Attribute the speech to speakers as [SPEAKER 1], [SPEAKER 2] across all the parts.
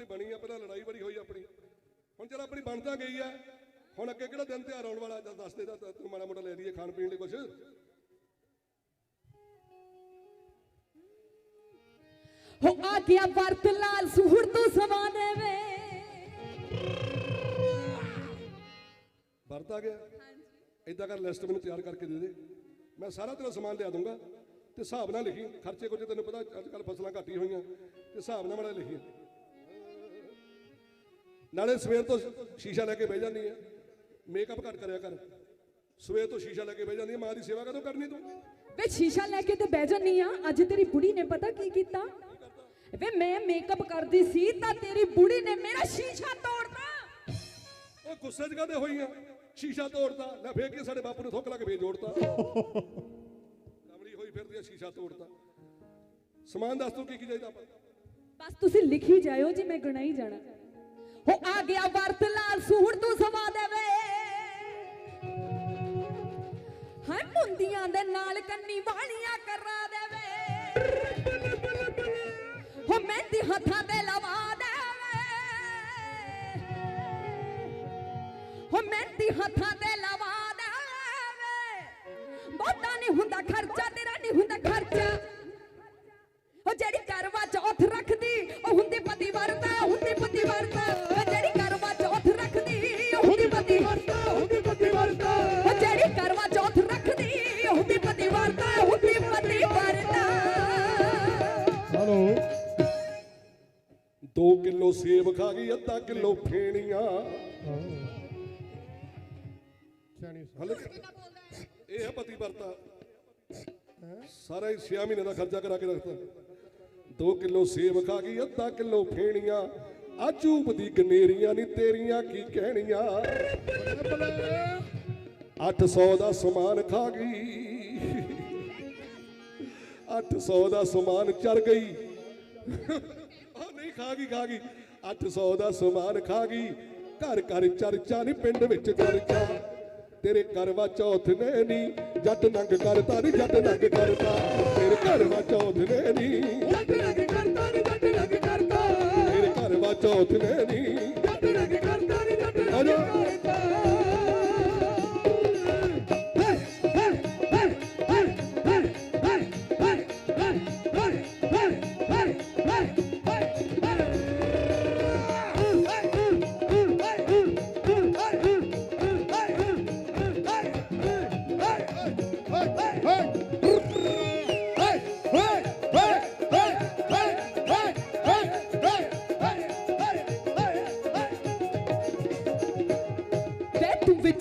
[SPEAKER 1] ਤੇ ਬਣੀ ਆ ਪਹਿਲਾਂ ਲੜਾਈ ਬੜੀ ਹੋਈ ਆਪਣੀ। ਹੁਣ ਚਲ ਆਪਣੀ ਬਣ ਤਾਂ ਗਈ ਆ। ਹੁਣ ਅੱਗੇ ਕਿਹੜਾ ਦਿਨ ਤਿਉਹਾਰ ਆਉਣ ਵਾਲਾ ਜਦ ਦੱਸ ਦੇ ਤਾਂ ਤੂੰ ਮਾੜਾ ਮੋਟਾ ਲੈ ਲਈਏ ਖਾਣ ਪੀਣ ਲਈ ਕੁਝ
[SPEAKER 2] ਹੋ ਆ ਗਿਆ ਵਰਤ ਲਾਲ ਸੂਹੜ ਤੋਂ ਸਵਾ ਦੇਵੇ।
[SPEAKER 1] ਵਰਤ ਆ ਗਿਆ। ਇਦਾਂ ਕਰ ਲਿਸਟ ਮੈਨੂੰ ਤਿਆਰ ਕਰਕੇ ਦੇ ਦੇ। ਮੈਂ ਸਾਰਾ ਤੇਰਾ ਸਮਾਨ ਲਿਆ ਦੂੰਗਾ ਤੇ ਹਿਸਾਬ ਨਾਲ ਲਿਖੀ। ਖਰਚੇ ਕੁਝ ਤੈਨੂੰ ਪਤਾ ਅੱਜ ਕੱਲ ਫਸਲਾਂ ਘੱਟ ਹੀ ਹੋਈਆਂ। ਤੇ ਹਿਸਾਬ ਨਾਲ ਮਾੜਾ ਲਿਖੀ। ਨਾਲੇ ਸਵੇਰ ਤੋਂ ਸ਼ੀਸ਼ਾ ਲੈ ਕੇ ਬਹਿ ਜਾਂਦੀ ਆ। ਮੇਕਅਪ ਘੱਟ ਕਰਿਆ ਕਰ। ਸਵੇਰ ਤੋਂ ਸ਼ੀਸ਼ਾ ਲੈ ਕੇ ਬਹਿ ਜਾਂਦੀ ਆ। ਮਾਂ ਦੀ ਸੇਵਾ ਕਦੋਂ ਕਰਨੀ ਤੂੰ?
[SPEAKER 2] ਵੇ ਸ਼ੀਸ਼ਾ ਲੈ ਕੇ ਤੇ ਬਹਿ ਜਾਨੀ ਆ। ਅੱਜ ਤੇਰੀ ਬੁੜੀ ਨੇ ਪਤਾ ਕੀ ਕੀਤਾ? ਵੇ ਮੈਂ ਮੇਕਅਪ ਕਰਦੀ ਸੀ ਤਾਂ ਤੇਰੀ ਬੁੜੀ ਨੇ ਮੇਰਾ ਸ਼ੀਸ਼ਾ ਤੋੜਤਾ।
[SPEAKER 1] ਉਹ ਗੁੱਸੇ 'ਚ ਕਾਹਦੇ ਹੋਈਆਂ ਸ਼ੀਸ਼ਾ ਤੋੜਤਾ। ਲੈ ਫੇਰ ਕੇ ਸਾਡੇ ਬਾਪੂ ਨੂੰ ਥੁੱਕ ਲਾ ਕੇ ਫੇਰ ਜੋੜਤਾ। ਕਮਲੀ ਹੋਈ ਫਿਰਦੀ ਆ ਸ਼ੀਸ਼ਾ ਤੋੜਤਾ। ਸਮਾਨ ਦੱਸ ਤੂੰ ਕੀ ਕੀ ਚਾਹੀਦਾ ਆਪਾਂ
[SPEAKER 2] ਬਸ ਤੁਸੀਂ ਲਿਖੀ ਜਾਇਓ ਜੀ ਮੈਂ ਗਣਾਈ ਜਾਣਾ। ਹੋ ਆ ਗਿਆ ਵਰਤ ਲਾਲ ਸੂਹੜ ਤੋਂ ਸਵਾ ਦੇਵੇ। ਹਾਏ, ਮੁੰਦੀਆਂ ਦੇ ਨਾਲ ਕੰਨੀ ਵਾਲੀਆਂ ਕਰਾ ਦੇਵੇ। ਹੋ ਮਹਿੰਦੀ ਹੱਥਾਂ ਤੇ ਲਵਾ ਦੇਵੇ। ਹੋ ਮਹਿੰਦੀ ਹੱਥਾਂ ਤੇ
[SPEAKER 1] 2 ਕਿਲੋ ਸੇਬ ਖਾ ਗਈ ਅੱਧਾ ਕਿਲੋ ਫੇਣੀਆਂ।
[SPEAKER 3] ਸਿਆਣੀ
[SPEAKER 1] ਹਲੇ ਇਹ ਹੈ ਪਤੀ ਵਰਤਾ। ਸਾਰਾ ਹੀ 6 ਮਹੀਨੇ ਦਾ ਖਰਚਾ ਕਰਾ ਕੇ ਰੱਖਤਾ। 2 ਕਿਲੋ ਸੇਬ ਖਾ ਗਈ ਅੱਧਾ ਕਿਲੋ ਫੇਣੀਆਂ। ਆਜੂਬ ਦੀ ਗਨੇਰੀਆਂ ਨਹੀਂ ਤੇਰੀਆਂ ਕੀ ਕਹਿਣੀਆਂ। 800 ਦਾ ਸਮਾਨ ਖਾ ਗਈ। 800 ਦਾ ਸਮਾਨ ਚਰ ਗਈ। ਖਾ ਗਈ ਖਾ ਗਈ 800 ਦਾ ਸਮਾਨ ਖਾ ਗਈ ਘਰ ਘਰ ਚਰਚਾ ਨਹੀਂ ਪਿੰਡ ਵਿੱਚ ਚਰਚਾ। ਤੇਰੇ ਕਰਵਾ ਚੌਥ ਨੇ ਨਹੀਂ ਜੱਟ ਨੰਗ ਕਰਤਾ ਨਹੀਂ ਜੱਟ ਨੰਗ ਕਰਤਾ। ਤੇਰੇ ਕਰਵਾ ਚੌਥ ਨੇ ਨਹੀਂ
[SPEAKER 3] ਜੱਟ ਲੱਗ ਕਰਦਾ ਨੀ ਜੱਟ ਲੱਗ ਕਰਦਾ
[SPEAKER 1] ਤੇਰੇ ਕਰਵਾ ਚੌਥ ਨੇ ਨਹੀਂ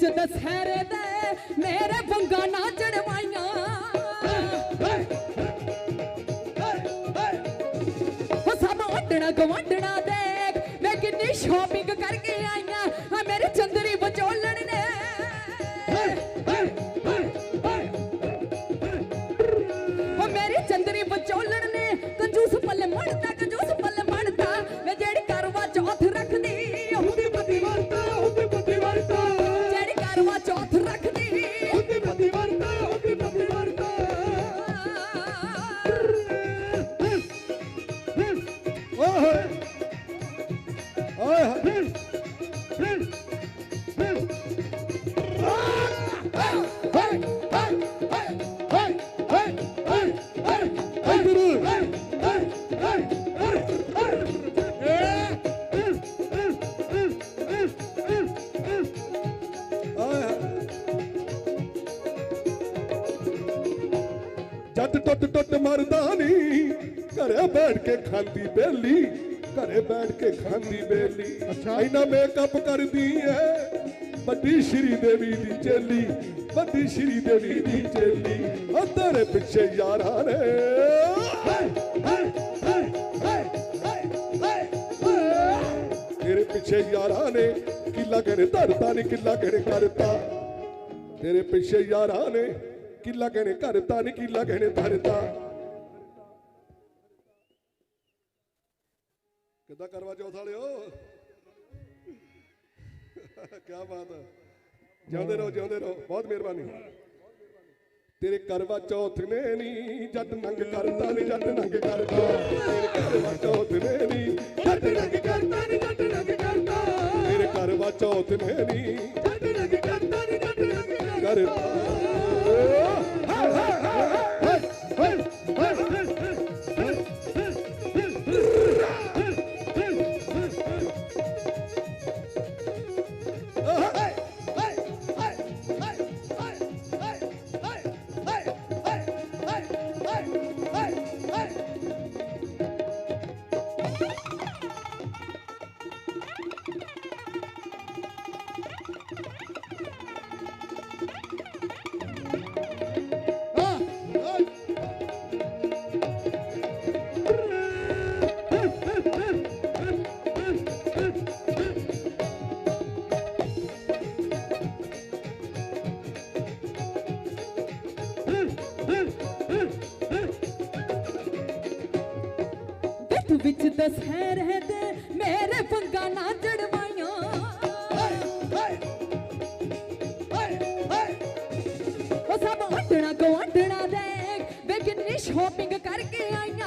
[SPEAKER 2] ਵਿੱਚ ਦਸਹਿਰੇ ਦੇ ਮੇਰੇ ਬੰਗਾ ਨਾ ਚੜਵਾਈਆਂ। ਉਹ ਸਭ ਵੰਡਣਾ ਗਵੰਡਣਾ ਦੇਖ, ਮੈਂ ਕਿੰਨੀ ਸ਼ਾਪਿੰਗ ਕਰਕੇ ਆਈਆਂ।
[SPEAKER 1] ਜੱਟ ਟੁੱਟ ਟੁੱਟ ਮਰਦਾ ਨਹੀਂ ਘਰੇ ਬੈਠ ਕੇ ਖਾਂਦੀ ਬੇਲੀ ਘਰੇ ਬੈਠ ਕੇ ਖਾਂਦੀ ਬੇਲੀ।
[SPEAKER 3] ਅੱਛਾ।
[SPEAKER 1] ਇੰਨਾ ਮੇਕਅਪ ਕਰਦੀ ਐ ਵੱਡੀ ਸ਼੍ਰੀ ਦੇਵੀ ਦੀ ਚੇਲੀ ਵੱਡੀ ਸ਼੍ਰੀ ਦੇਵੀ ਦੀ ਚੇਲੀ। ਉਹ ਤੇਰੇ ਪਿੱਛੇ ਯਾਰਾਂ ਨੇ। ਤੇਰੇ ਪਿੱਛੇ ਯਾਰਾਂ ਨੇ ਕਿੱਲਾ ਕਿਹਨੇ ਧਰਤਾ ਨਹੀਂ ਕਿੱਲਾ ਕਿਹਨੇ ਕਰਤਾ। ਤੇਰੇ ਪਿੱਛੇ ਯਾਰਾਂ ਨੇ ਕਿੱਲਾ ਕਿਹਨੇ ਕਰਤਾ ਨਹੀਂ ਕਿੱਲਾ ਕਿਹਨੇ ਧਰਤਾ ਕਿੱਦਾਂ ਕਰਵਾ ਚੌਥ ਵਾਲਿਓ? ਕੀ ਬਾਤ ਹੈ। ਜਿਉਂਦੇ ਰਹੋ ਜਿਉਂਦੇ ਰਹੋ। ਬਹੁਤ ਮਿਹਰਬਾਨੀ। ਤੇਰੇ ਕਰਵਾ ਚੌਥ ਨੇ ਨਹੀਂ ਜੱਟ ਨੰਗ ਕਰਦਾ ਨਹੀਂ ਜੱਟ ਨੰਗ ਕਰਦਾ। ਤੇਰੇ ਕਰਵਾ ਚੌਥ
[SPEAKER 2] ਵਿੱਚ ਦਸਹਿਰੇ ਤੇ ਮੇਰੇ ਪੰਗਾ ਨਾ ਜੜਵਾਈਆਂ। ਉਹ ਸਭ ਵੰਡਣਾ ਗਵਾਂਡਣਾ ਦੇ ਵੇ ਕਿੰਨੀ ਸ਼ੋਪਿੰਗ ਕਰਕੇ ਆਈਆਂ।